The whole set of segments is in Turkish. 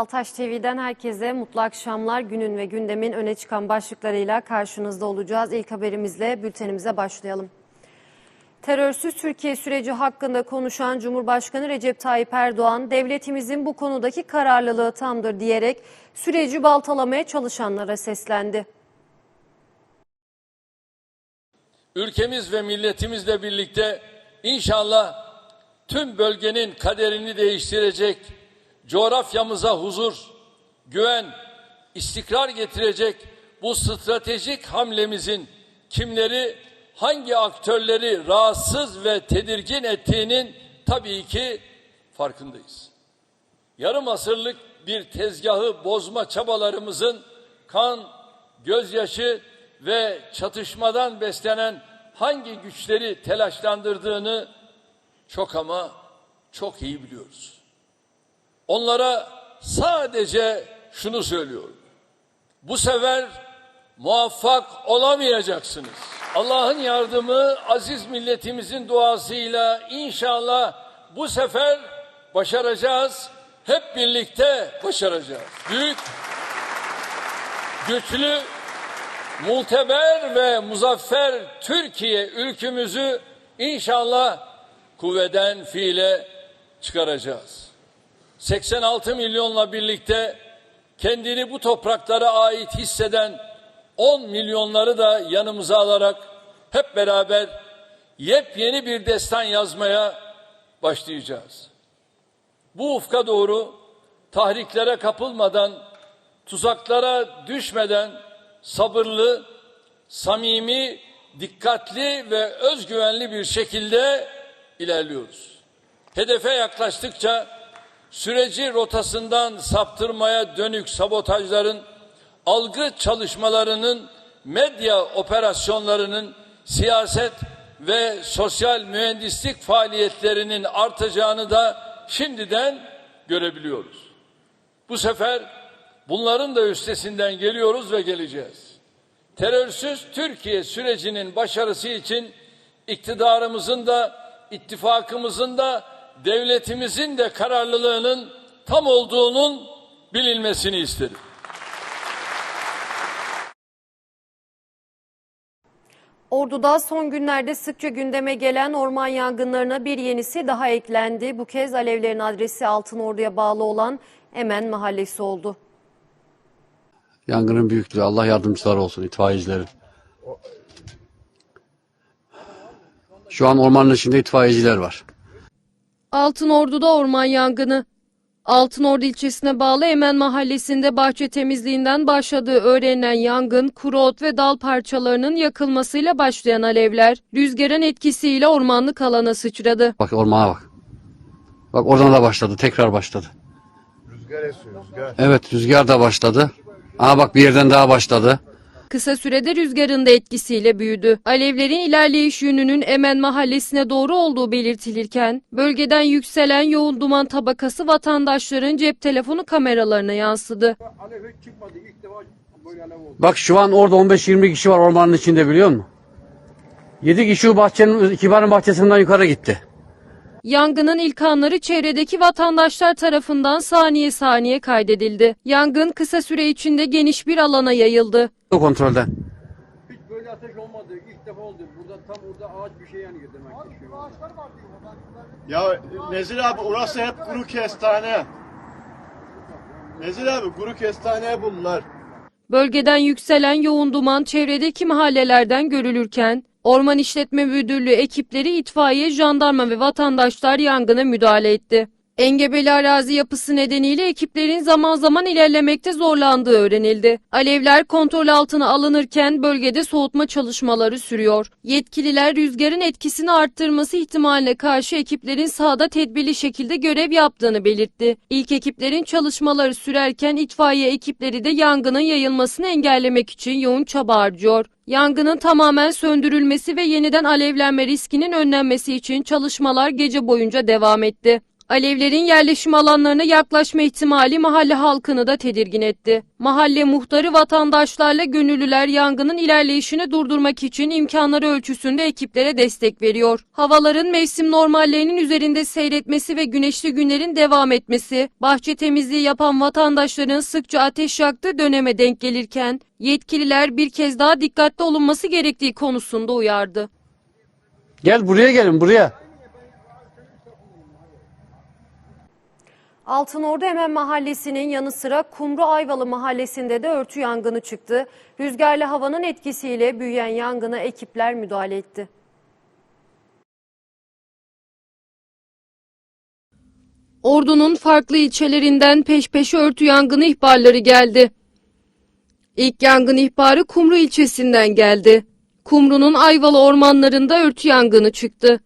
Altaş TV'den herkese mutlu akşamlar. Günün ve gündemin öne çıkan başlıklarıyla karşınızda olacağız. İlk haberimizle bültenimize başlayalım. Terörsüz Türkiye süreci hakkında konuşan Cumhurbaşkanı Recep Tayyip Erdoğan, devletimizin bu konudaki kararlılığı tamdır diyerek süreci baltalamaya çalışanlara seslendi. ülkemiz ve milletimizle birlikte inşallah tüm bölgenin kaderini değiştirecek, coğrafyamıza huzur, güven, istikrar getirecek bu stratejik hamlemizin kimleri, hangi aktörleri rahatsız ve tedirgin ettiğinin tabii ki farkındayız. Yarım asırlık bir tezgahı bozma çabalarımızın kan, gözyaşı ve çatışmadan beslenen hangi güçleri telaşlandırdığını çok ama çok iyi biliyoruz. Onlara sadece şunu söylüyorum. Bu sefer muvaffak olamayacaksınız. Allah'ın yardımı aziz milletimizin duasıyla inşallah bu sefer başaracağız. Hep birlikte başaracağız. Büyük, güçlü, muteber ve muzaffer Türkiye ülkümüzü inşallah kuvveden fiile çıkaracağız. 86 milyonla birlikte kendini bu topraklara ait hisseden 10 milyonları da yanımıza alarak hep beraber yepyeni bir destan yazmaya başlayacağız. Bu ufka doğru tahriklere kapılmadan, tuzaklara düşmeden sabırlı, samimi, dikkatli ve özgüvenli bir şekilde ilerliyoruz. Hedefe yaklaştıkça süreci rotasından saptırmaya dönük sabotajların, algı çalışmalarının, medya operasyonlarının, siyaset ve sosyal mühendislik faaliyetlerinin artacağını da şimdiden görebiliyoruz. Bu sefer bunların da üstesinden geliyoruz ve geleceğiz. Terörsüz Türkiye sürecinin başarısı için iktidarımızın da ittifakımızın da devletimizin de kararlılığının tam olduğunun bilinmesini isterim. Ordu'da son günlerde sıkça gündeme gelen orman yangınlarına bir yenisi daha eklendi. Bu kez alevlerin adresi Altınordu'ya bağlı olan Emen Mahallesi oldu. Yangının büyüklüğü Allah yardımcıları olsun itfaiyecilerin. Şu an ormanın içinde itfaiyeciler var. Altınordu'da orman yangını. Altınordu ilçesine bağlı Emen mahallesinde bahçe temizliğinden başladığı öğrenilen yangın, kuru ot ve dal parçalarının yakılmasıyla başlayan alevler, rüzgarın etkisiyle ormanlık alana sıçradı. Bak ormana bak. Bak oradan da başladı. Tekrar başladı. Rüzgar esiyor rüzgar. Evet rüzgar da başladı. Aa bak bir yerden daha başladı. Kısa sürede rüzgarın da etkisiyle büyüdü. Alevlerin ilerleyiş yönünün Emen mahallesine doğru olduğu belirtilirken, bölgeden yükselen yoğun duman tabakası vatandaşların cep telefonu kameralarına yansıdı. Alev hiç çıkmadı. İlk defa böyle alev oldu. Bak şu an orada 15-20 kişi var ormanın içinde biliyor musun? 7 kişi o bahçenin, kibarın bahçesinden yukarı gitti. Yangının ilk anları çevredeki vatandaşlar tarafından saniye saniye kaydedildi. Yangın kısa süre içinde geniş bir alana yayıldı. O kontrolden. Hiç böyle ateş olmadı. İlk defa oldu. Burada tam orada ağaç bir şey yanıyor demek ki. Şu an. Ya Nezir abi orası hep kuru kestane. Nezir abi kuru kestane bunlar. Bölgeden yükselen yoğun duman çevredeki mahallelerden görülürken, Orman İşletme Müdürlüğü ekipleri itfaiye, jandarma ve vatandaşlar yangına müdahale etti. Engebeli arazi yapısı nedeniyle ekiplerin zaman zaman ilerlemekte zorlandığı öğrenildi. Alevler kontrol altına alınırken bölgede soğutma çalışmaları sürüyor. Yetkililer rüzgarın etkisini arttırması ihtimaline karşı ekiplerin sahada tedbirli şekilde görev yaptığını belirtti. İlk ekiplerin çalışmaları sürerken itfaiye ekipleri de yangının yayılmasını engellemek için yoğun çaba harcıyor. Yangının tamamen söndürülmesi ve yeniden alevlenme riskinin önlenmesi için çalışmalar gece boyunca devam etti. Alevlerin yerleşim alanlarına yaklaşma ihtimali mahalle halkını da tedirgin etti. Mahalle muhtarı vatandaşlarla gönüllüler yangının ilerleyişini durdurmak için imkanları ölçüsünde ekiplere destek veriyor. Havaların mevsim normallerinin üzerinde seyretmesi ve güneşli günlerin devam etmesi, bahçe temizliği yapan vatandaşların sıkça ateş yaktığı döneme denk gelirken, yetkililer bir kez daha dikkatli olunması gerektiği konusunda uyardı. Gel buraya gelin buraya. Altınordu Emen Mahallesi'nin yanı sıra Kumru Ayvalı Mahallesi'nde de örtü yangını çıktı. Rüzgarlı havanın etkisiyle büyüyen yangına ekipler müdahale etti. Ordu'nun farklı ilçelerinden peş peşe örtü yangını ihbarları geldi. İlk yangın ihbarı Kumru ilçesinden geldi. Kumru'nun Ayvalı ormanlarında örtü yangını çıktı.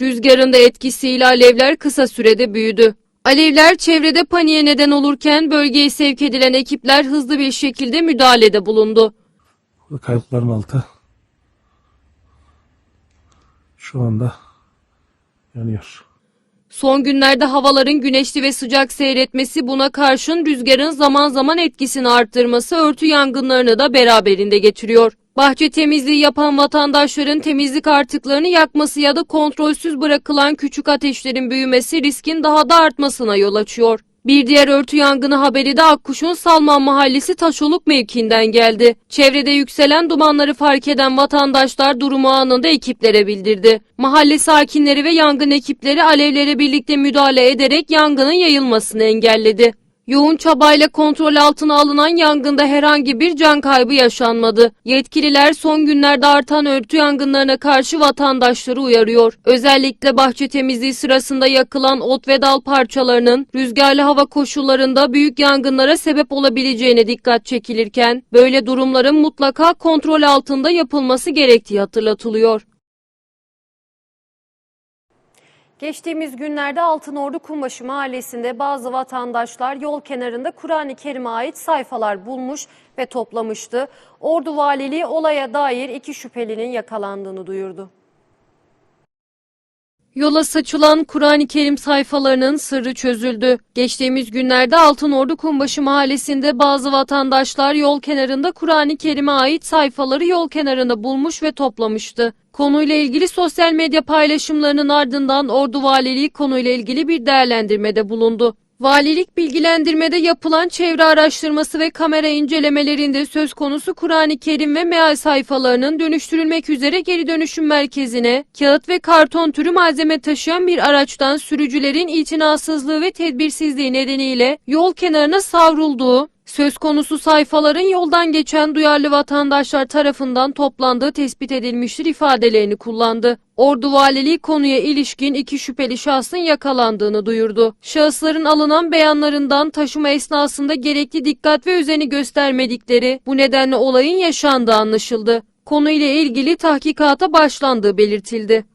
Rüzgarın da etkisiyle alevler kısa sürede büyüdü. Alevler çevrede paniğe neden olurken bölgeye sevk edilen ekipler hızlı bir şekilde müdahalede bulundu. Kayıpların altı şu anda yanıyor. Son günlerde havaların güneşli ve sıcak seyretmesi buna karşın rüzgarın zaman zaman etkisini arttırması örtü yangınlarını da beraberinde getiriyor. Bahçe temizliği yapan vatandaşların temizlik artıklarını yakması ya da kontrolsüz bırakılan küçük ateşlerin büyümesi riskin daha da artmasına yol açıyor. Bir diğer örtü yangını haberi de Akkuş'un Salman Mahallesi Taşoluk mevkiinden geldi. Çevrede yükselen dumanları fark eden vatandaşlar durumu anında ekiplere bildirdi. Mahalle sakinleri ve yangın ekipleri alevlere birlikte müdahale ederek yangının yayılmasını engelledi. Yoğun çabayla kontrol altına alınan yangında herhangi bir can kaybı yaşanmadı. Yetkililer son günlerde artan örtü yangınlarına karşı vatandaşları uyarıyor. Özellikle bahçe temizliği sırasında yakılan ot ve dal parçalarının rüzgarlı hava koşullarında büyük yangınlara sebep olabileceğine dikkat çekilirken böyle durumların mutlaka kontrol altında yapılması gerektiği hatırlatılıyor. Geçtiğimiz günlerde Altınordu Kumbaşı Mahallesi'nde bazı vatandaşlar yol kenarında Kur'an-ı Kerim'e ait sayfalar bulmuş ve toplamıştı. Ordu Valiliği olaya dair iki şüphelinin yakalandığını duyurdu. Yola saçılan Kur'an-ı Kerim sayfalarının sırrı çözüldü. Geçtiğimiz günlerde Altınordu Kumbaşı mahallesinde bazı vatandaşlar yol kenarında Kur'an-ı Kerim'e ait sayfaları yol kenarında bulmuş ve toplamıştı. Konuyla ilgili sosyal medya paylaşımlarının ardından Ordu Valiliği konuyla ilgili bir değerlendirmede bulundu. Valilik bilgilendirmede yapılan çevre araştırması ve kamera incelemelerinde söz konusu Kur'an-ı Kerim ve meal sayfalarının dönüştürülmek üzere geri dönüşüm merkezine kağıt ve karton türü malzeme taşıyan bir araçtan sürücülerin itinasızlığı ve tedbirsizliği nedeniyle yol kenarına savrulduğu, söz konusu sayfaların yoldan geçen duyarlı vatandaşlar tarafından toplandığı tespit edilmiştir ifadelerini kullandı. Ordu Valiliği konuya ilişkin iki şüpheli şahsın yakalandığını duyurdu. Şahısların alınan beyanlarından taşıma esnasında gerekli dikkat ve özeni göstermedikleri bu nedenle olayın yaşandığı anlaşıldı. Konuyla ilgili tahkikata başlandığı belirtildi.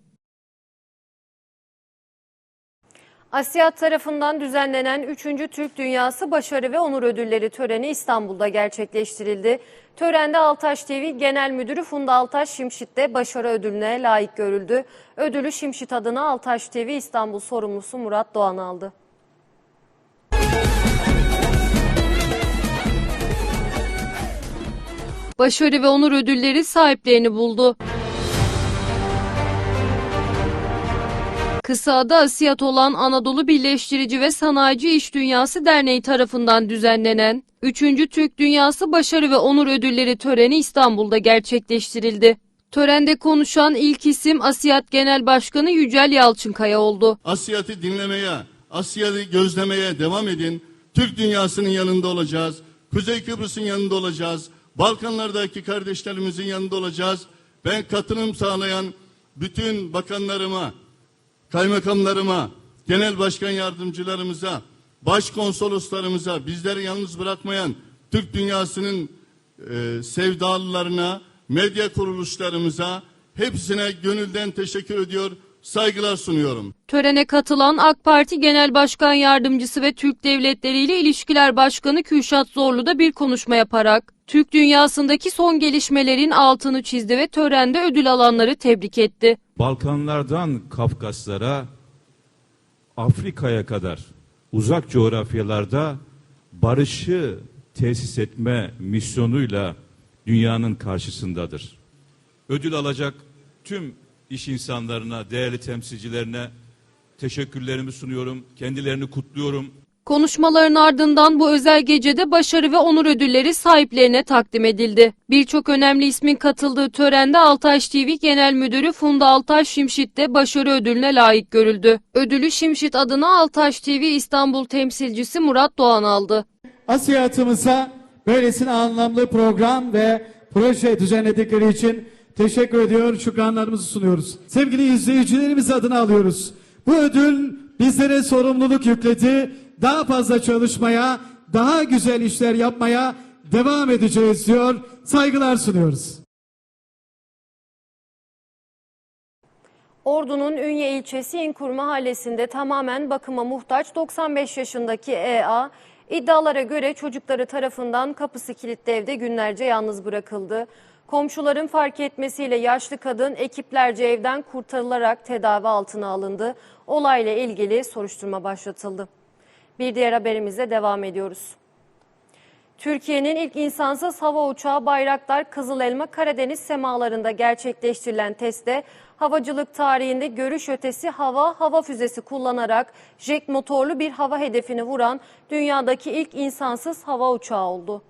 Asiyat tarafından düzenlenen 3. Türk Dünyası Başarı ve Onur Ödülleri töreni İstanbul'da gerçekleştirildi. Törende Altaş TV Genel Müdürü Funda Altaş Şimşit de başarı ödülüne layık görüldü. Ödülü Şimşit adına Altaş TV İstanbul sorumlusu Murat Doğan aldı. Başarı ve onur ödülleri sahiplerini buldu. Kısa adı Asiyat olan Anadolu Birleştirici ve Sanayici İş Dünyası Derneği tarafından düzenlenen 3. Türk Dünyası Başarı ve Onur Ödülleri töreni İstanbul'da gerçekleştirildi. Törende konuşan ilk isim Asiyat Genel Başkanı Yücel Yalçınkaya oldu. Asya'yı dinlemeye, Asya'yı gözlemeye devam edin. Türk dünyasının yanında olacağız. Kuzey Kıbrıs'ın yanında olacağız. Balkanlardaki kardeşlerimizin yanında olacağız. Ben katılım sağlayan bütün bakanlarıma, kaymakamlarıma, genel başkan yardımcılarımıza, başkonsoloslarımıza, bizleri yalnız bırakmayan Türk dünyasının e, sevdalılarına, medya kuruluşlarımıza hepsine gönülden teşekkür ediyor, saygılar sunuyorum. Törene katılan AK Parti Genel Başkan Yardımcısı ve Türk Devletleri ile İlişkiler Başkanı Kürşat Zorlu da bir konuşma yaparak Türk dünyasındaki son gelişmelerin altını çizdi ve törende ödül alanları tebrik etti. Balkanlardan Kafkaslara, Afrika'ya kadar uzak coğrafyalarda barışı tesis etme misyonuyla dünyanın karşısındadır. Ödül alacak tüm iş insanlarına, değerli temsilcilerine teşekkürlerimi sunuyorum. Kendilerini kutluyorum. Konuşmaların ardından bu özel gecede başarı ve onur ödülleri sahiplerine takdim edildi. Birçok önemli ismin katıldığı törende Altaş TV Genel Müdürü Funda Altaş Şimşit de başarı ödülüne layık görüldü. Ödülü Şimşit adına Altaş TV İstanbul temsilcisi Murat Doğan aldı. Asya atımıza böylesine anlamlı program ve proje düzenledikleri için teşekkür ediyor, şükranlarımızı sunuyoruz. Sevgili izleyicilerimiz adına alıyoruz. Bu ödül bizlere sorumluluk yükledi. Daha fazla çalışmaya, daha güzel işler yapmaya devam edeceğiz diyor. Saygılar sunuyoruz. Ordu'nun Ünye ilçesi İnkur mahallesinde tamamen bakıma muhtaç 95 yaşındaki EA iddialara göre çocukları tarafından kapısı kilitli evde günlerce yalnız bırakıldı. Komşuların fark etmesiyle yaşlı kadın ekiplerce evden kurtarılarak tedavi altına alındı. Olayla ilgili soruşturma başlatıldı. Bir diğer haberimizle devam ediyoruz. Türkiye'nin ilk insansız hava uçağı Bayraktar Kızıl Elma Karadeniz semalarında gerçekleştirilen testte havacılık tarihinde görüş ötesi hava hava füzesi kullanarak jet motorlu bir hava hedefini vuran dünyadaki ilk insansız hava uçağı oldu.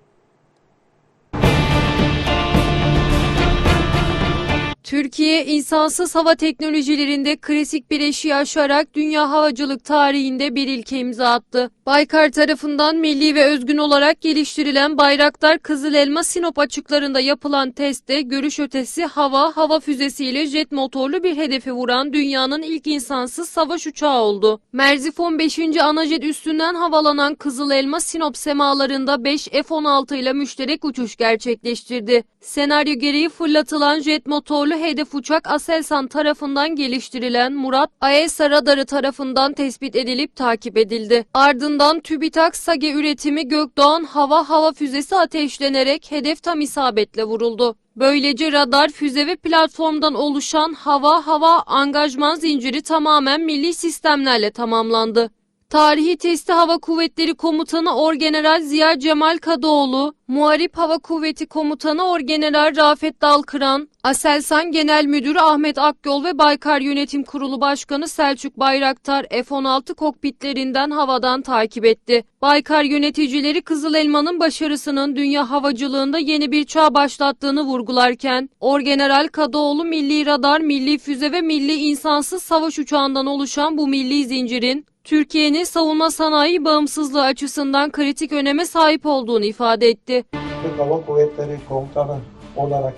Türkiye insansız hava teknolojilerinde klasik bir eşiği aşarak dünya havacılık tarihinde bir ilke imza attı. Baykar tarafından milli ve özgün olarak geliştirilen Bayraktar Kızıl Elma Sinop açıklarında yapılan testte görüş ötesi hava hava füzesiyle jet motorlu bir hedefi vuran dünyanın ilk insansız savaş uçağı oldu. Merzifon 5. Anajet üstünden havalanan Kızıl Elma Sinop semalarında 5 F-16 ile müşterek uçuş gerçekleştirdi. Senaryo gereği fırlatılan jet motorlu hedef uçak Aselsan tarafından geliştirilen Murat AESA radarı tarafından tespit edilip takip edildi. Ardından TÜBİTAK SAGE üretimi Gökdoğan hava hava füzesi ateşlenerek hedef tam isabetle vuruldu. Böylece radar, füze ve platformdan oluşan hava hava angajman zinciri tamamen milli sistemlerle tamamlandı. Tarihi testi Hava Kuvvetleri Komutanı Orgeneral Ziya Cemal Kadıoğlu, Muharip Hava Kuvveti Komutanı Orgeneral Rafet Dalkıran, Aselsan Genel Müdürü Ahmet Akyol ve Baykar Yönetim Kurulu Başkanı Selçuk Bayraktar F-16 kokpitlerinden havadan takip etti. Baykar yöneticileri Kızıl Elma'nın başarısının dünya havacılığında yeni bir çağ başlattığını vurgularken, Orgeneral Kadıoğlu milli radar, milli füze ve milli insansız savaş uçağından oluşan bu milli zincirin Türkiye'nin savunma sanayi bağımsızlığı açısından kritik öneme sahip olduğunu ifade etti. Türk Hava Kuvvetleri Komutanı olarak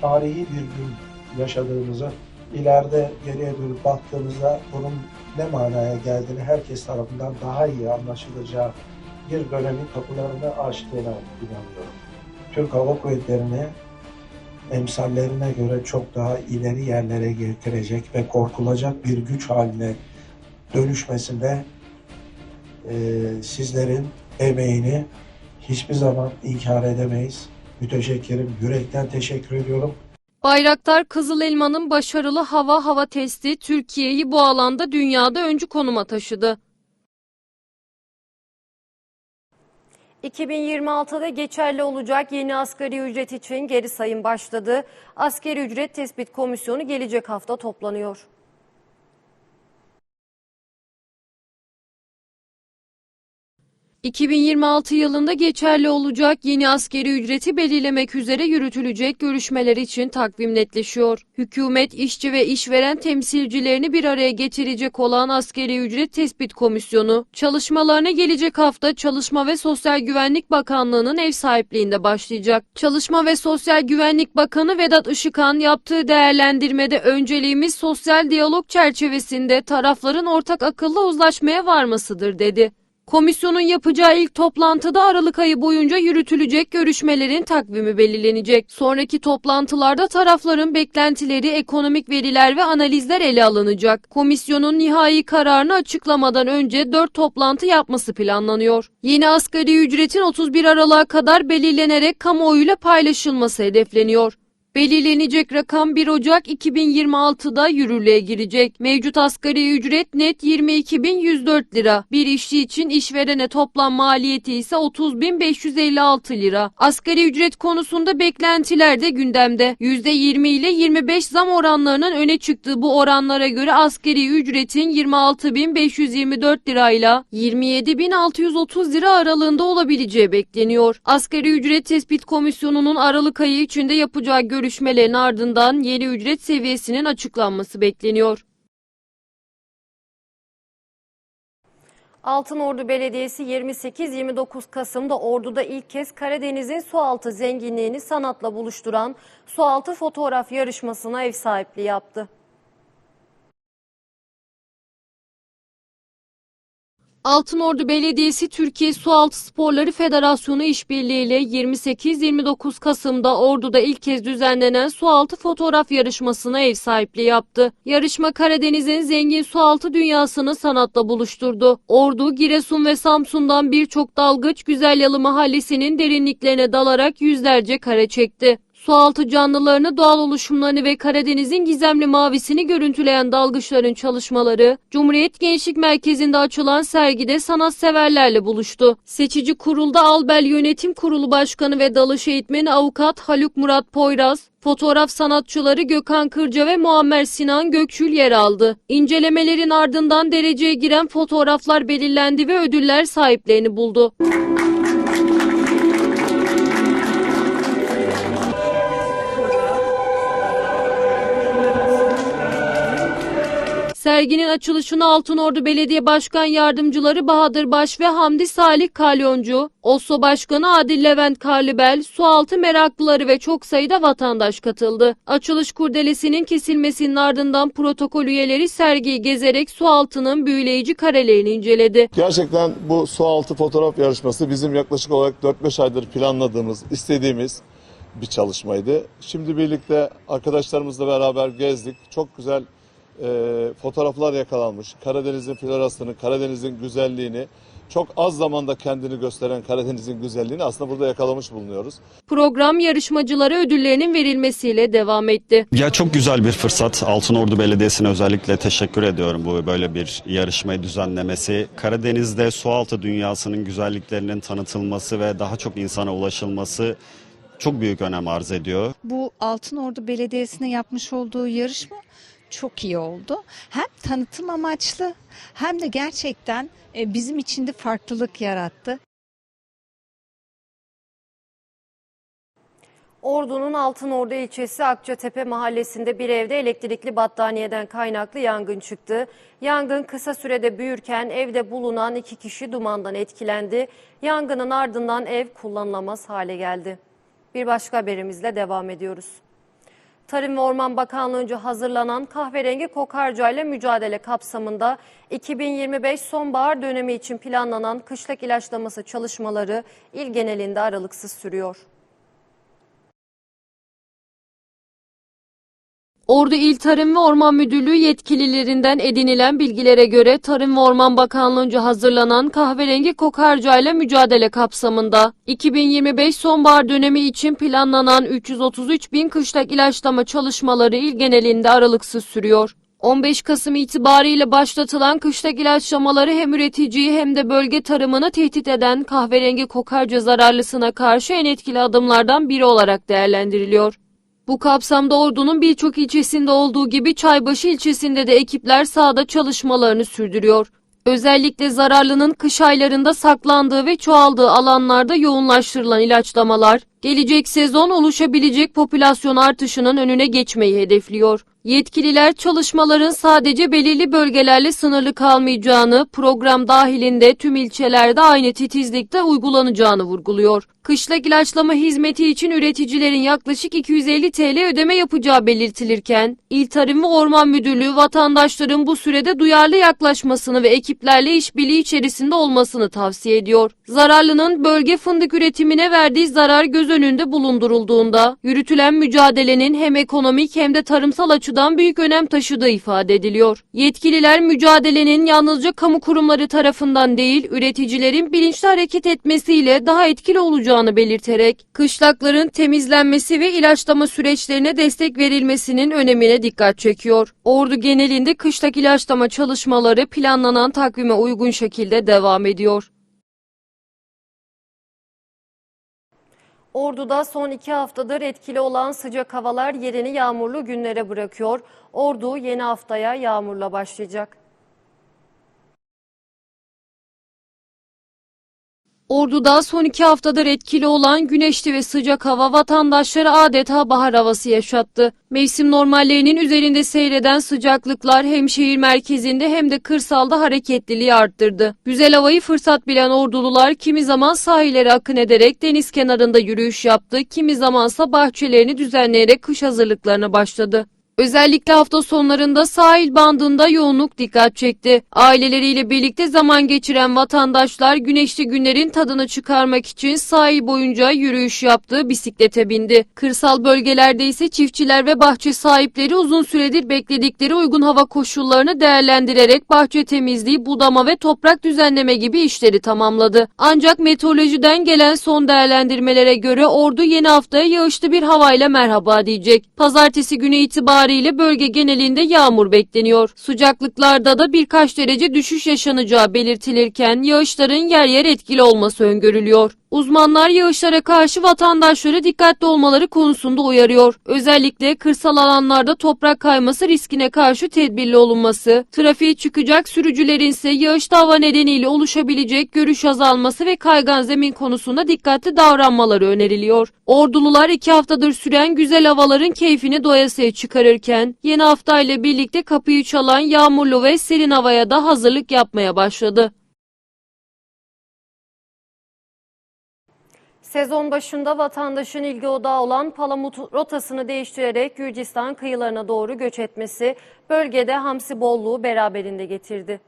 tarihi bir gün yaşadığımızı, ileride geriye dönüp baktığımızda bunun ne manaya geldiğini herkes tarafından daha iyi anlaşılacağı bir dönemin kapılarını açtığına inanıyorum. Türk Hava Kuvvetleri'ni emsallerine göre çok daha ileri yerlere getirecek ve korkulacak bir güç haline dönüşmesinde eee, sizlerin emeğini hiçbir zaman inkar edemeyiz. Müteşekkirim, yürekten teşekkür ediyorum. Bayraktar Kızıl Elma'nın başarılı hava hava testi Türkiye'yi bu alanda dünyada öncü konuma taşıdı. 2026'da geçerli olacak yeni asgari ücret için geri sayım başladı. Asgari ücret tespit komisyonu gelecek hafta toplanıyor. ...2026 yılında geçerli olacak yeni askeri ücreti belirlemek üzere yürütülecek görüşmeler için takvim netleşiyor. Hükümet, işçi ve işveren temsilcilerini bir araya getirecek olan Askeri Ücret Tespit Komisyonu, çalışmalarına gelecek hafta Çalışma ve Sosyal Güvenlik Bakanlığı'nın ev sahipliğinde başlayacak. Çalışma ve Sosyal Güvenlik Bakanı Vedat Işıkhan yaptığı değerlendirmede önceliğimiz sosyal diyalog çerçevesinde tarafların ortak akıllı uzlaşmaya varmasıdır dedi. Komisyonun yapacağı ilk toplantıda Aralık ayı boyunca yürütülecek görüşmelerin takvimi belirlenecek. Sonraki toplantılarda tarafların beklentileri, ekonomik veriler ve analizler ele alınacak. Komisyonun nihai kararını açıklamadan önce 4 toplantı yapması planlanıyor. Yeni asgari ücretin 31 Aralık'a kadar belirlenerek kamuoyuyla paylaşılması hedefleniyor. Belirlenecek rakam 1 Ocak 2026'da yürürlüğe girecek. Mevcut asgari ücret net 22.104 lira. Bir işçi için işverene toplam maliyeti ise 30.556 lira. Asgari ücret konusunda beklentiler de gündemde. %20 ile 25 zam oranlarının öne çıktığı bu oranlara göre asgari ücretin 26.524 lirayla 27.630 lira aralığında olabileceği bekleniyor. Asgari ücret tespit komisyonunun Aralık ayı içinde yapacağı görüşmelerin ardından yeni ücret seviyesinin açıklanması bekleniyor. Altınordu Belediyesi 28-29 Kasım'da Ordu'da ilk kez Karadeniz'in sualtı zenginliğini sanatla buluşturan sualtı fotoğraf yarışmasına ev sahipliği yaptı. Altınordu Belediyesi Türkiye Sualtı Sporları Federasyonu işbirliğiyle 28-29 Kasım'da Ordu'da ilk kez düzenlenen sualtı fotoğraf yarışmasına ev sahipliği yaptı. Yarışma Karadeniz'in zengin sualtı dünyasını sanatla buluşturdu. Ordu, Giresun ve Samsun'dan birçok dalgıç Güzelyalı Mahallesi'nin derinliklerine dalarak yüzlerce kare çekti. Sualtı canlılarını, doğal oluşumlarını ve Karadeniz'in gizemli mavisini görüntüleyen dalgıçların çalışmaları, Cumhuriyet Gençlik Merkezi'nde açılan sergide sanatseverlerle buluştu. Seçici kurulda Albel Yönetim Kurulu Başkanı ve dalış eğitmeni avukat Haluk Murat Poyraz, Fotoğraf sanatçıları Gökhan Kırca ve Muammer Sinan Gökçül yer aldı. İncelemelerin ardından dereceye giren fotoğraflar belirlendi ve ödüller sahiplerini buldu. Serginin açılışını Altınordu Belediye Başkan Yardımcıları Bahadır Baş ve Hamdi Salih Kalyoncu, Oslo Başkanı Adil Levent Karlibel, sualtı meraklıları ve çok sayıda vatandaş katıldı. Açılış kurdelesinin kesilmesinin ardından protokol üyeleri sergiyi gezerek sualtının büyüleyici karelerini inceledi. Gerçekten bu sualtı fotoğraf yarışması bizim yaklaşık olarak 4-5 aydır planladığımız, istediğimiz bir çalışmaydı. Şimdi birlikte arkadaşlarımızla beraber gezdik. Çok güzel e, fotoğraflar yakalanmış. Karadeniz'in florasını, Karadeniz'in güzelliğini, çok az zamanda kendini gösteren Karadeniz'in güzelliğini aslında burada yakalamış bulunuyoruz. Program yarışmacılara ödüllerinin verilmesiyle devam etti. Ya çok güzel bir fırsat. Altınordu Belediyesi'ne özellikle teşekkür ediyorum bu böyle bir yarışmayı düzenlemesi. Karadeniz'de sualtı dünyasının güzelliklerinin tanıtılması ve daha çok insana ulaşılması çok büyük önem arz ediyor. Bu Altınordu Belediyesi'ne yapmış olduğu yarışma çok iyi oldu. Hem tanıtım amaçlı hem de gerçekten e, bizim için de farklılık yarattı. Ordu'nun Altınordu ilçesi Akçatepe mahallesinde bir evde elektrikli battaniyeden kaynaklı yangın çıktı. Yangın kısa sürede büyürken evde bulunan iki kişi dumandan etkilendi. Yangının ardından ev kullanılamaz hale geldi. Bir başka haberimizle devam ediyoruz. Tarım ve Orman Bakanlığı'nca hazırlanan kahverengi kokarcayla mücadele kapsamında 2025 sonbahar dönemi için planlanan kışlık ilaçlaması çalışmaları il genelinde aralıksız sürüyor. Ordu İl Tarım ve Orman Müdürlüğü yetkililerinden edinilen bilgilere göre Tarım ve Orman Bakanlığı'nca hazırlanan kahverengi kokarcayla mücadele kapsamında 2025 sonbahar dönemi için planlanan 333 bin kışlak ilaçlama çalışmaları il genelinde aralıksız sürüyor. 15 Kasım itibariyle başlatılan kışlak ilaçlamaları hem üreticiyi hem de bölge tarımını tehdit eden kahverengi kokarca zararlısına karşı en etkili adımlardan biri olarak değerlendiriliyor. Bu kapsamda Ordu'nun birçok ilçesinde olduğu gibi Çaybaşı ilçesinde de ekipler sahada çalışmalarını sürdürüyor. Özellikle zararlının kış aylarında saklandığı ve çoğaldığı alanlarda yoğunlaştırılan ilaçlamalar, gelecek sezon oluşabilecek popülasyon artışının önüne geçmeyi hedefliyor. Yetkililer çalışmaların sadece belirli bölgelerle sınırlı kalmayacağını, program dahilinde tüm ilçelerde aynı titizlikte uygulanacağını vurguluyor. Kışlak ilaçlama hizmeti için üreticilerin yaklaşık 250 TL ödeme yapacağı belirtilirken, İl Tarım ve Orman Müdürlüğü vatandaşların bu sürede duyarlı yaklaşmasını ve ekiplerle işbirliği içerisinde olmasını tavsiye ediyor. Zararlının bölge fındık üretimine verdiği zarar göz önünde bulundurulduğunda, yürütülen mücadelenin hem ekonomik hem de tarımsal açıdan büyük önem taşıdığı ifade ediliyor. Yetkililer mücadelenin yalnızca kamu kurumları tarafından değil, üreticilerin bilinçli hareket etmesiyle daha etkili olacağını belirterek, kışlakların temizlenmesi ve ilaçlama süreçlerine destek verilmesinin önemine dikkat çekiyor. Ordu genelinde kışlak ilaçlama çalışmaları planlanan takvime uygun şekilde devam ediyor. Ordu'da son iki haftadır etkili olan sıcak havalar yerini yağmurlu günlere bırakıyor. Ordu yeni haftaya yağmurla başlayacak. Ordu'da son iki haftadır etkili olan güneşli ve sıcak hava vatandaşlara adeta bahar havası yaşattı. Mevsim normallerinin üzerinde seyreden sıcaklıklar hem şehir merkezinde hem de kırsalda hareketliliği arttırdı. Güzel havayı fırsat bilen ordulular kimi zaman sahillere akın ederek deniz kenarında yürüyüş yaptı, kimi zamansa bahçelerini düzenleyerek kış hazırlıklarına başladı. Özellikle hafta sonlarında sahil bandında yoğunluk dikkat çekti. Aileleriyle birlikte zaman geçiren vatandaşlar güneşli günlerin tadını çıkarmak için sahil boyunca yürüyüş yaptı, bisiklete bindi. Kırsal bölgelerde ise çiftçiler ve bahçe sahipleri uzun süredir bekledikleri uygun hava koşullarını değerlendirerek bahçe temizliği, budama ve toprak düzenleme gibi işleri tamamladı. Ancak meteorolojiden gelen son değerlendirmelere göre Ordu yeni haftaya yağışlı bir havayla merhaba diyecek. Pazartesi günü itibariyle bölge genelinde yağmur bekleniyor. Sıcaklıklarda da birkaç derece düşüş yaşanacağı belirtilirken yağışların yer yer etkili olması öngörülüyor. Uzmanlar yağışlara karşı vatandaşlara dikkatli olmaları konusunda uyarıyor. Özellikle kırsal alanlarda toprak kayması riskine karşı tedbirli olunması, trafiğe çıkacak sürücülerin ise yağışlı hava nedeniyle oluşabilecek görüş azalması ve kaygan zemin konusunda dikkatli davranmaları öneriliyor. Ordulular iki haftadır süren güzel havaların keyfini doyasıya çıkarırken yeni haftayla birlikte kapıyı çalan yağmurlu ve serin havaya da hazırlık yapmaya başladı. Sezon başında vatandaşın ilgi odağı olan Palamut rotasını değiştirerek Gürcistan kıyılarına doğru göç etmesi bölgede hamsi bolluğu beraberinde getirdi.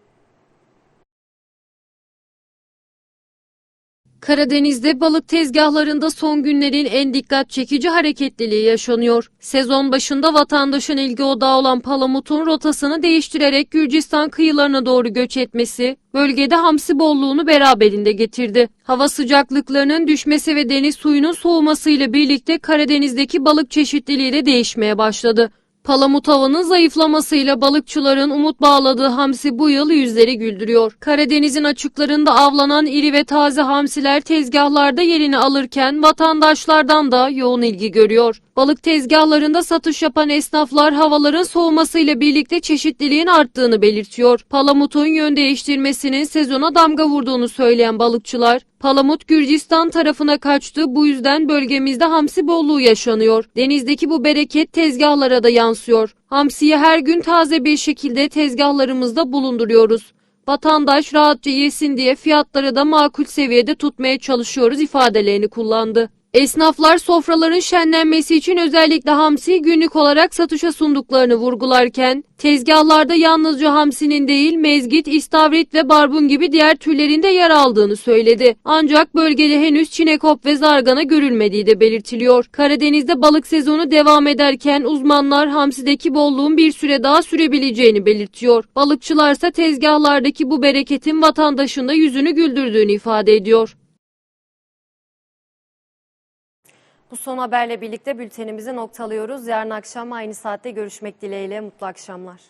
Karadeniz'de balık tezgahlarında son günlerin en dikkat çekici hareketliliği yaşanıyor. Sezon başında vatandaşın ilgi odağı olan palamutun rotasını değiştirerek Gürcistan kıyılarına doğru göç etmesi bölgede hamsi bolluğunu beraberinde getirdi. Hava sıcaklıklarının düşmesi ve deniz suyunun soğumasıyla birlikte Karadeniz'deki balık çeşitliliği de değişmeye başladı. Palamut havanın zayıflamasıyla balıkçıların umut bağladığı hamsi bu yıl yüzleri güldürüyor. Karadeniz'in açıklarında avlanan iri ve taze hamsiler tezgahlarda yerini alırken vatandaşlardan da yoğun ilgi görüyor. Balık tezgahlarında satış yapan esnaflar havaların soğumasıyla birlikte çeşitliliğin arttığını belirtiyor. Palamut'un yön değiştirmesinin sezona damga vurduğunu söyleyen balıkçılar, Palamut Gürcistan tarafına kaçtı. Bu yüzden bölgemizde hamsi bolluğu yaşanıyor. Denizdeki bu bereket tezgahlara da yansıyor. Hamsiyi her gün taze bir şekilde tezgahlarımızda bulunduruyoruz. Vatandaş rahatça yesin diye fiyatları da makul seviyede tutmaya çalışıyoruz ifadelerini kullandı. Esnaflar sofraların şenlenmesi için özellikle hamsiyi günlük olarak satışa sunduklarını vurgularken, tezgahlarda yalnızca hamsinin değil mezgit, istavrit ve barbun gibi diğer türlerin de yer aldığını söyledi. Ancak bölgede henüz çinekop ve zargana görülmediği de belirtiliyor. Karadeniz'de balık sezonu devam ederken uzmanlar hamsideki bolluğun bir süre daha sürebileceğini belirtiyor. Balıkçılarsa tezgahlardaki bu bereketin vatandaşın da yüzünü güldürdüğünü ifade ediyor. Bu son haberle birlikte bültenimizi noktalıyoruz. Yarın akşam aynı saatte görüşmek dileğiyle. Mutlu akşamlar.